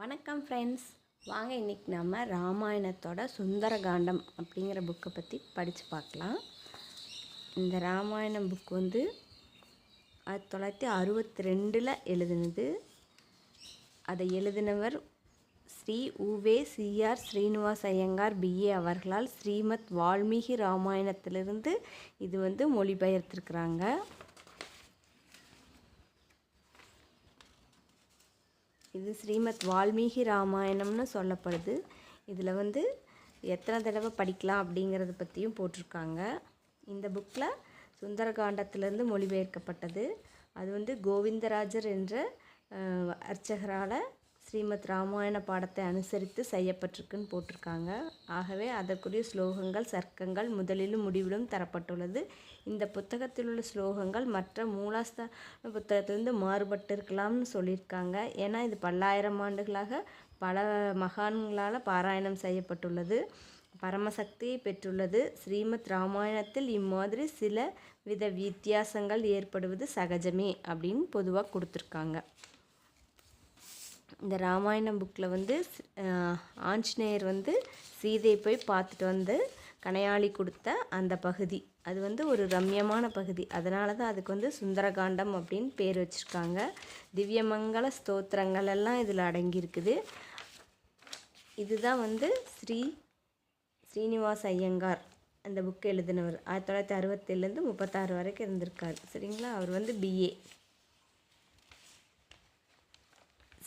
வணக்கம் ஃப்ரெண்ட்ஸ் வாங்க இன்றைக்கி நம்ம ராமாயணத்தோட சுந்தரகாண்டம் அப்படிங்கிற புக்கை பற்றி படித்து பார்க்கலாம். இந்த ராமாயணம் புக் வந்து ஆயிரத்தி தொள்ளாயிரத்தி அறுபத்தி ரெண்டில் எழுதினது. அதை எழுதினவர் ஸ்ரீ உவே C R Srinivas Iyengar B A அவர்களால் ஸ்ரீமத் வால்மீகி ராமாயணத்திலிருந்து இது வந்து மொழிபெயர்த்திருக்கிறாங்க. இது ஸ்ரீமத் வால்மீகி ராமாயணம்னு சொல்லப்படுது. இதில் வந்து எத்தனை தடவை படிக்கலாம் அப்படிங்கிறத பற்றியும் போட்டிருக்காங்க. இந்த புக்கில் சுந்தரகாண்டத்திலேருந்து மொழிபெயர்க்கப்பட்டது. அது வந்து கோவிந்தராஜர் என்ற அர்ச்சகரால் ஸ்ரீமத் ராமாயண பாடத்தை அனுசரித்து செய்யப்பட்டிருக்குன்னு போட்டிருக்காங்க. ஆகவே அதற்குரிய ஸ்லோகங்கள் சர்க்கங்கள் முதலிலும் முடிவிலும் தரப்பட்டுள்ளது. இந்த புத்தகத்தில் உள்ள ஸ்லோகங்கள் மற்ற மூலாஸ்தான புத்தகத்திலிருந்து மாறுபட்டு இருக்கலாம்னு சொல்லியிருக்காங்க. ஏன்னா இது பல்லாயிரம் ஆண்டுகளாக பல மகான்களால் பாராயணம் செய்யப்பட்டுள்ளது. பரமசக்தியை பெற்றுள்ளது. ஸ்ரீமத் ராமாயணத்தில் இம்மாதிரி சில வித வித்தியாசங்கள் ஏற்படுவது சகஜமே அப்படின்னு பொதுவாக கொடுத்துருக்காங்க. இந்த ராமாயணம் புக்கில் வந்து ஆஞ்சநேயர் வந்து சீதையை போய் பார்த்துட்டு வந்து கனையாளி கொடுத்த அந்த பகுதி. அது வந்து ஒரு ரம்யமான பகுதி. அதனால தான் அதுக்கு வந்து சுந்தரகாண்டம் அப்படின்னு பேர் வச்சுருக்காங்க. திவ்யமங்கல ஸ்தோத்திரங்கள் எல்லாம் இதில் அடங்கியிருக்குது. இதுதான் வந்து ஸ்ரீ ஸ்ரீனிவாஸ் ஐயங்கார் அந்த புக்கு எழுதினவர். ஆயிரத்தி தொள்ளாயிரத்தி அறுபத்தேழுலேருந்து முப்பத்தாறு வரைக்கும் இருந்திருக்கார். சரிங்களா? அவர் வந்து பிஏ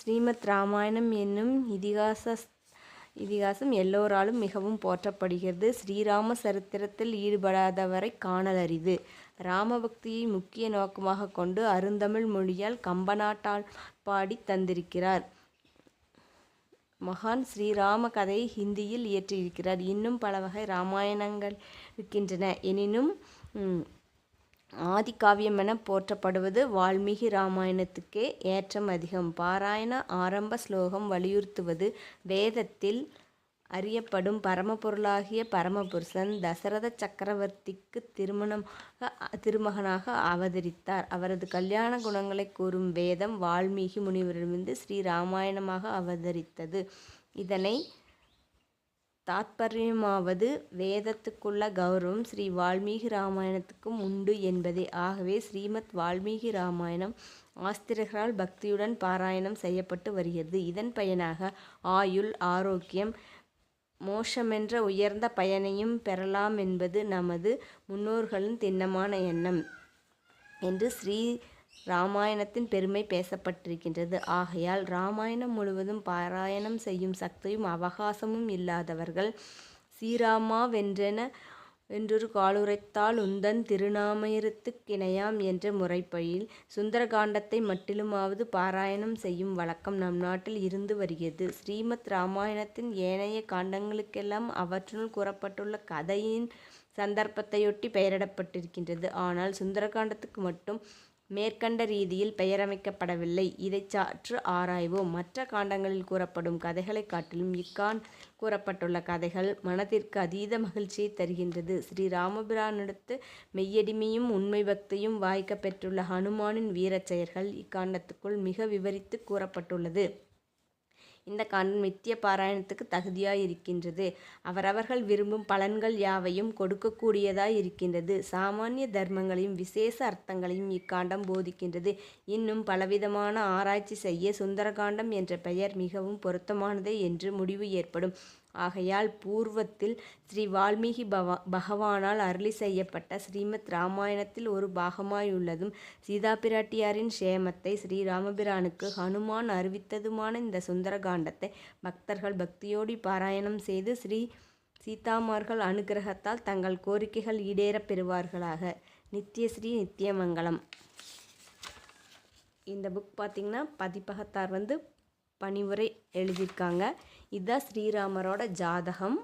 ஸ்ரீமத் ராமாயணம் என்னும் இதிகாச இதிகாசம் எல்லோராலும் மிகவும் போற்றப்படுகிறது. ஸ்ரீராம சரித்திரத்தில் ஈடுபடாதவரை காணல் அரிது. ராமபக்தியை முக்கிய நோக்கமாக கொண்டு அருந்தமிழ் மொழியால் கம்பநாட்டால் பாடி தந்திருக்கிறார். மகான் ஸ்ரீராம கதையை ஹிந்தியில் இயற்றியிருக்கிறார். இன்னும் பல வகை ராமாயணங்கள் இருக்கின்றன. எனினும் ஆதிகாவியம் என போற்றப்படுவது வால்மீகி ராமாயணத்துக்கே ஏற்றம் அதிகம். பாராயண ஆரம்ப ஸ்லோகம் வலியுறுத்துவது வேதத்தில் அறியப்படும் பரமபொருளாகிய பரமபுருஷன் தசரத சக்கரவர்த்திக்கு திருமணமாக திருமகனாக அவதரித்தார். அவரது கல்யாண குணங்களை கூறும் வேதம் வால்மீகி முனிவரிடமிருந்து ஸ்ரீ ராமாயணமாக அவதரித்தது. இதனை தாத்பரியமாவது வேதத்துக்குள்ள கௌரவம் ஸ்ரீ வால்மீகி ராமாயணத்துக்கும் உண்டு என்பதே. ஆகவே ஸ்ரீமத் வால்மீகி ராமாயணம் ஆஸ்திரர்களால் பக்தியுடன் பாராயணம் செய்யப்பட்டு வருகிறது. இதன் பயனாக ஆயுள் ஆரோக்கியம் மோஷமென்ற உயர்ந்த பயனையும் பெறலாம் என்பது நமது முன்னோர்களின் திண்ணமான எண்ணம். என்று ஸ்ரீ ராமாயணத்தின் பெருமை பேசப்பட்டிருக்கின்றது. ஆகையால் ராமாயணம் முழுவதும் பாராயணம் செய்யும் சக்தியும் அவகாசமும் இல்லாதவர்கள் ஸ்ரீராமாவென்றென என்றொரு காலுரைத்தால் உந்தன் திருநாமயத்துக்கிணையாம் என்ற முறைப்படியில் சுந்தரகாண்டத்தை மட்டிலுமாவது பாராயணம் செய்யும் வழக்கம் நம் நாட்டில் இருந்து வருகிறது. ஸ்ரீமத் ராமாயணத்தின் ஏனைய காண்டங்களுக்கெல்லாம் அவற்றுள் கூறப்பட்டுள்ள கதையின் சந்தர்ப்பத்தையொட்டி பெயரிடப்பட்டிருக்கின்றது. ஆனால் சுந்தரகாண்டத்துக்கு மட்டும் மேற்கண்ட ரீதியில் பெயரமைக்கப்படவில்லை. இதை சற்று ஆராய்வோம். மற்ற காண்டங்களில் கூறப்படும் கதைகளைக் காட்டிலும் இக்கான் கூறப்பட்டுள்ள கதைகள் மனதிற்கு அதீத மகிழ்ச்சியை தருகின்றது. ஸ்ரீ ராமபிரானிடத்து மெய்யடிமையும் உண்மை பக்தியும் வாய்க்க பெற்றுள்ள ஹனுமானின் வீரச் செயல்கள் இக்காண்டத்துக்குள் மிக விவரித்து கூறப்பட்டுள்ளது. இந்த காண்டம் நித்திய பாராயணத்துக்கு தகுதியாய் இருக்கின்றது அவரவர்கள் விரும்பும் பலன்கள் யாவையும் கொடுக்கக்கூடியதாய் இருக்கின்றது சாமானிய தர்மங்களையும் விசேஷ அர்த்தங்களையும் இக்காண்டம் போதிக்கின்றது. இன்னும் பலவிதமான ஆராய்ச்சி செய்ய சுந்தரகாண்டம் என்ற பெயர் மிகவும் பொருத்தமானதே என்று முடிவு ஏற்படும். ஆகையால் பூர்வத்தில் ஸ்ரீ வால்மீகி பவ பகவானால் அருளி செய்யப்பட்ட ஸ்ரீமத் ராமாயணத்தில் ஒரு பாகமாயுள்ளதும் சீதா பிராட்டியாரின் சேமத்தை ஸ்ரீ ராமபிரானுக்கு ஹனுமான் அறிவித்ததுமான இந்த சுந்தரகாண்டத்தை பக்தர்கள் பக்தியோடி பாராயணம் செய்து ஸ்ரீ சீதாமார்கள் அனுகிரகத்தால் தங்கள் கோரிக்கைகள் ஈடேறப் பெறுவார்களாக. நித்யஸ்ரீ நித்தியமங்கலம் இந்த புக் பார்த்திங்கன்னா பதிப்பகத்தார் வந்து பணிவுரை எழுதியிருக்காங்க. இதுதான் ஸ்ரீராமரோட ஜாதகம்.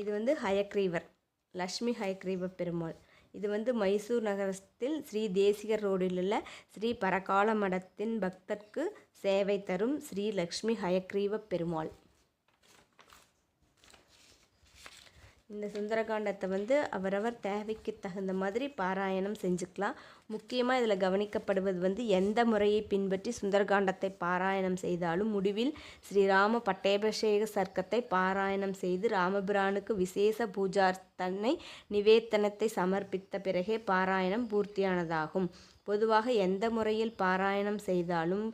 இது வந்து ஹயக்ரீவர் லக்ஷ்மி ஹயக்ரீவ பெருமாள். இது வந்து மைசூர் நகரத்தில் ஸ்ரீ தேசிகர் ரோடில் உள்ள ஸ்ரீ பரகால மடத்தின் பக்தர்க்கு சேவை தரும் ஸ்ரீ லக்ஷ்மி ஹயக்ரீவ பெருமாள். இந்த சுந்தரகாண்டத்தை வந்து அவரவர் தேவைக்கு தகுந்த மாதிரி பாராயணம் செஞ்சுக்கலாம். முக்கியமாக இதில் கவனிக்கப்படுவது வந்து எந்த முறையை பின்பற்றி சுந்தரகாண்டத்தை பாராயணம் செய்தாலும் முடிவில் ஸ்ரீராம பட்டேபிஷேக சர்க்கத்தை பாராயணம் செய்து ராமபிரானுக்கு விசேஷ பூஜார்த்தனை நிவேத்தனத்தை சமர்ப்பித்த பிறகே பாராயணம் பூர்த்தியானதாகும். பொதுவாக எந்த முறையில் பாராயணம் செய்தாலும்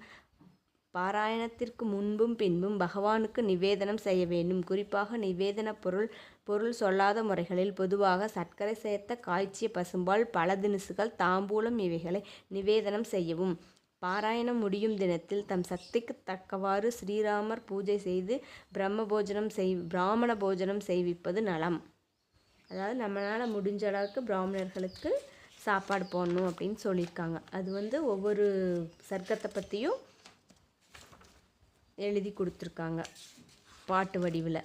பாராயணத்திற்கு முன்பும் பின்பும் பகவானுக்கு நிவேதனம் செய்ய வேண்டும். குறிப்பாக நிவேதன பொருள் பொருள் சொல்லாத முறைகளில் பொதுவாக சர்க்கரை சேர்த்த காய்ச்சிய பசும்பால் பல தினுசுகள் தாம்பூலம் இவைகளை நிவேதனம் செய்யவும். பாராயணம் முடியும் தினத்தில் தம் சக்திக்கு தக்கவாறு ஸ்ரீராமர் பூஜை செய்து பிரம்ம போஜனம் செய் பிராமண போஜனம் செய்விப்பது நலம். அதாவது நம்மளால் முடிஞ்ச அளவுக்கு பிராமணர்களுக்கு சாப்பாடு போடணும் அப்படின்னு சொல்லியிருக்காங்க. அது வந்து ஒவ்வொரு சர்க்கத்தை பற்றியும் எழுதி கொடுத்துருக்காங்க பாட்டு வடிவில்.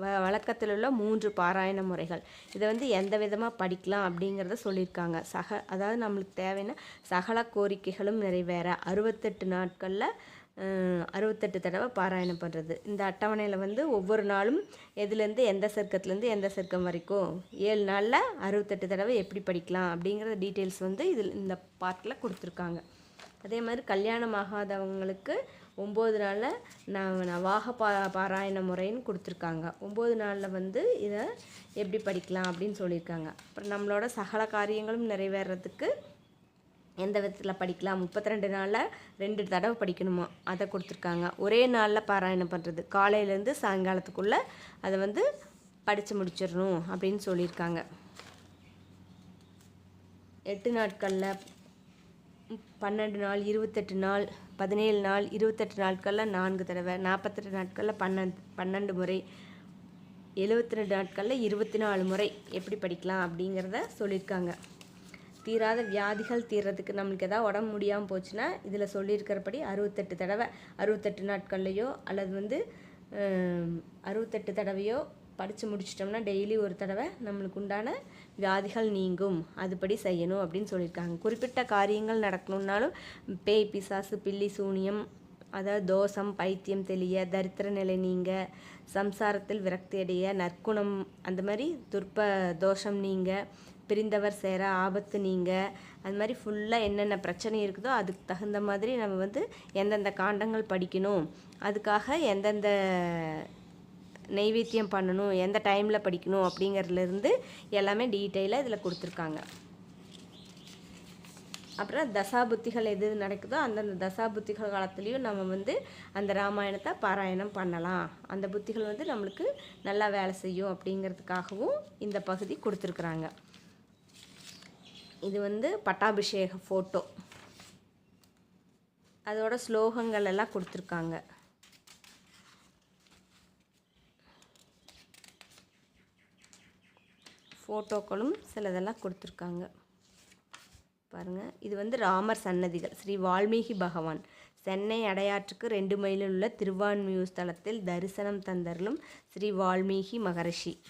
வ வழக்கத்தில் உள்ள மூன்று பாராயண முறைகள். இதை வந்து எந்த விதமாக படிக்கலாம் அப்படிங்கிறத சொல்லியிருக்காங்க. சக அதாவது நம்மளுக்கு தேவைன்னா சகல கோரிக்கைகளும் நிறைவேற. அறுபத்தெட்டு நாட்களில் அறுபத்தெட்டு தடவை பாராயணம் பண்ணுறது இந்த அட்டவணையில் வந்து ஒவ்வொரு நாளும் எதுலேருந்து எந்த சர்க்கத்துலேருந்து எந்த சர்க்கம் வரைக்கும் ஏழு நாளில் அறுபத்தெட்டு தடவை எப்படி படிக்கலாம் அப்படிங்கிற டீட்டெயில்ஸ் வந்து இதில் இந்த பார்ட்டில் கொடுத்துருக்காங்க. அதே மாதிரி கல்யாணம் ஆகாதவங்களுக்கு ஒம்பது நாளில் நான் நவாக பா பாராயண முறைன்னு கொடுத்துருக்காங்க. ஒம்பது நாளில் வந்து இதை எப்படி படிக்கலாம் அப்படின்னு சொல்லியிருக்காங்க. அப்புறம் நம்மளோட சகல காரியங்களும் நிறைவேறதுக்கு எந்த விதத்தில் படிக்கலாம்? முப்பத்தி ரெண்டு நாளில் ரெண்டு தடவை படிக்கணுமா? அதை கொடுத்துருக்காங்க. ஒரே நாளில் பாராயணம் பண்ணுறது காலையிலேருந்து சாயங்காலத்துக்குள்ளே அதை வந்து படித்து முடிச்சிடணும் அப்படின்னு சொல்லியிருக்காங்க. எட்டு நாட்களில் பன்னெண்டு நாள் இருபத்தெட்டு நாள் பதினேழு நாள் இருபத்தெட்டு நாட்களில் நான்கு தடவை நாற்பத்தெட்டு நாட்களில் பன்னெண்டு பன்னெண்டு முறை எழுபத்தி ரெண்டு நாட்களில் இருபத்தி நாலு முறை எப்படி படிக்கலாம் அப்படிங்கிறத சொல்லியிருக்காங்க. தீராத வியாதிகள் தீர்றதுக்கு நம்மளுக்கு எதாவது உடம்பு முடியாமல் போச்சுன்னா இதில் சொல்லியிருக்கிறபடி அறுபத்தெட்டு தடவை அறுபத்தெட்டு நாட்கள்லையோ அல்லது வந்து அறுபத்தெட்டு தடவையோ படித்து முடிச்சிட்டோம்னா டெய்லி ஒரு தடவை நம்மளுக்கு உண்டான வியாதிகள் நீங்கும். அதுபடி செய்யணும் அப்படின்னு சொல்லியிருக்காங்க. குறிப்பிட்ட காரியங்கள் நடக்கணுன்னாலும் பேய் பிசாசு பில்லி சூனியம் அதாவது தோஷம் பைத்தியம் தெளிய தரித்திர நிலை நீங்க சம்சாரத்தில் விரக்தி அடைய நற்குணம் அந்த மாதிரி துர்ப்ப தோஷம் நீங்க பிரிந்தவர் சேர ஆபத்து நீங்க அது மாதிரி ஃபுல்லாக என்னென்ன பிரச்சனை இருக்குதோ அதுக்கு தகுந்த மாதிரி நம்ம வந்து எந்தெந்த காண்டங்கள் படிக்கணும். அதுக்காக எந்தெந்த நெய்வேத்தியம் பண்ணணும் எந்த டைமில் படிக்கணும் அப்படிங்கிறதுலேருந்து எல்லாமே டீட்டெயிலாக இதில் கொடுத்துருக்காங்க. அப்புறம் தசாபுத்திகள் எது நடக்குதோ அந்தந்த தசாபுத்திகள் காலத்துலேயும் நம்ம வந்து அந்த ராமாயணத்தை பாராயணம் பண்ணலாம். அந்த புத்திகள் வந்து நம்மளுக்கு நல்லா வேலை செய்யும் அப்படிங்கிறதுக்காகவும் இந்த பகுதி கொடுத்துருக்குறாங்க. இது வந்து பட்டாபிஷேக ஃபோட்டோ அதோட ஸ்லோகங்கள் எல்லாம் கொடுத்துருக்காங்க. ஃபோட்டோக்களும் சிலதெல்லாம் கொடுத்துருக்காங்க. பாருங்கள் இது வந்து ராமர் சன்னதிகள். ஸ்ரீ வால்மீகி பகவான். சென்னை அடையாற்றுக்கு ரெண்டு மைலில் உள்ள திருவான்மியூர் ஸ்தலத்தில் தரிசனம் தந்தருளும் ஸ்ரீ வால்மீகி மகரிஷி.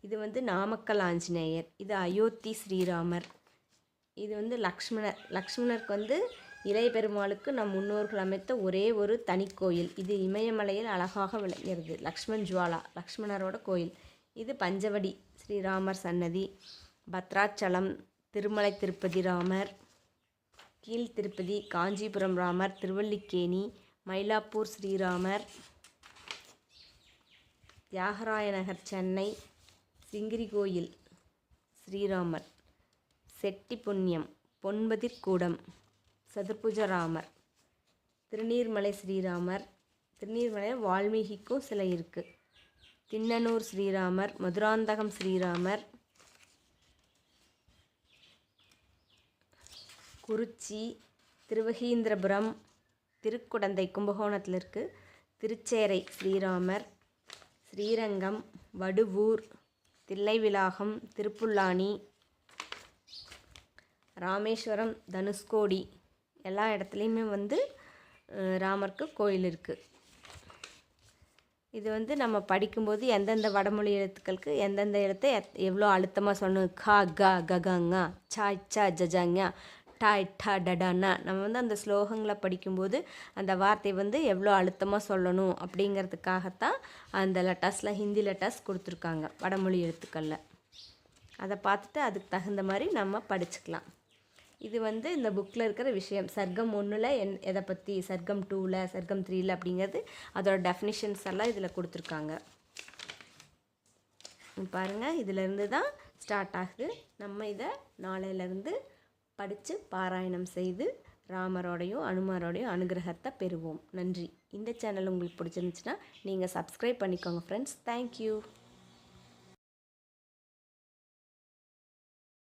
இது வந்து நாமக்கல் ஆஞ்சநேயர். இது அயோத்தி ஸ்ரீராமர். இது வந்து லக்ஷ்மணர். லக்ஷ்மணருக்கு வந்து இளைய பெருமாளுக்கு நம் முன்னோர்கள் அமைத்த ஒரே ஒரு தனி கோயில். இது இமயமலையில் அழகாக விளங்குகிறது. லக்ஷ்மண் ஜுவாலா லக்ஷ்மணரோட கோயில். இது பஞ்சவடி. ஸ்ரீராமர் சன்னதி பத்ராச்சலம் திருமலை திருப்பதி ராமர் கீழ் திருப்பதி காஞ்சிபுரம் ராமர் திருவல்லிக்கேணி மயிலாப்பூர் ஸ்ரீராமர் தியாகராய நகர் சென்னை சிங்கிரி கோயில் ஸ்ரீராமர் செட்டி புண்ணியம் பொன்பதிர்கூடம் சதுர்புஜராமர் திருநீர்மலை ஸ்ரீராமர் திருநீர்மலையில் வால்மீகிக்கும் சிலை இருக்குது கிண்ணனூர் ஸ்ரீராமர் மதுராந்தகம் ஸ்ரீராமர் குறிச்சி திருவகீந்திரபுரம் திருக்குடந்தை கும்பகோணத்தில் இருக்குது திருச்சேரை ஸ்ரீராமர் ஸ்ரீரங்கம் வடுவூர் தில்லைவிலாகம் திருப்புல்லானி ராமேஸ்வரம் தனுஷ்கோடி எல்லா இடத்துலையுமே வந்து ராமருக்கு கோயில் இருக்குது இது வந்து நம்ம படிக்கும்போது எந்தெந்த வடமொழி எழுத்துக்களுக்கு எந்தெந்த எழுத்தை எவ்வளோ அழுத்தமாக சொல்லணும்? கா க ககங்கா சா சா ஜஜாங்கா டாய் டா டடானா நம்ம வந்து அந்த ஸ்லோகங்களை படிக்கும்போது அந்த வார்த்தையை வந்து எவ்வளோ அழுத்தமாக சொல்லணும் அப்படிங்கிறதுக்காகத்தான் அந்த லெட்டர்ஸில் ஹிந்தி லெட்டர்ஸ் கொடுத்துருக்காங்க வடமொழி எழுத்துக்களில். அதை பார்த்துட்டு அதுக்கு தகுந்த மாதிரி நம்ம படிச்சுக்கலாம். இது வந்து இந்த புக்கில் இருக்கிற விஷயம். சர்க்கம் ஒன்றில் என் எதை பற்றி சர்க்கம் டூவில் சர்க்கம் த்ரீயில் அப்படிங்கிறது அதோட டெஃபினிஷன்ஸ் எல்லாம் இதில் கொடுத்துருக்காங்க. பாருங்கள் இதிலேருந்து தான் ஸ்டார்ட் ஆகுது. நம்ம இதை நாளையிலேருந்து படித்து பாராயணம் செய்து ராமரோடையும் அனுமாரோடையும் அனுகிரகத்தை பெறுவோம். நன்றி. இந்த சேனல் உங்களுக்கு பிடிச்சிருந்துச்சுன்னா நீங்கள் சப்ஸ்கிரைப் பண்ணிக்கோங்க ஃப்ரெண்ட்ஸ் தேங்க்யூ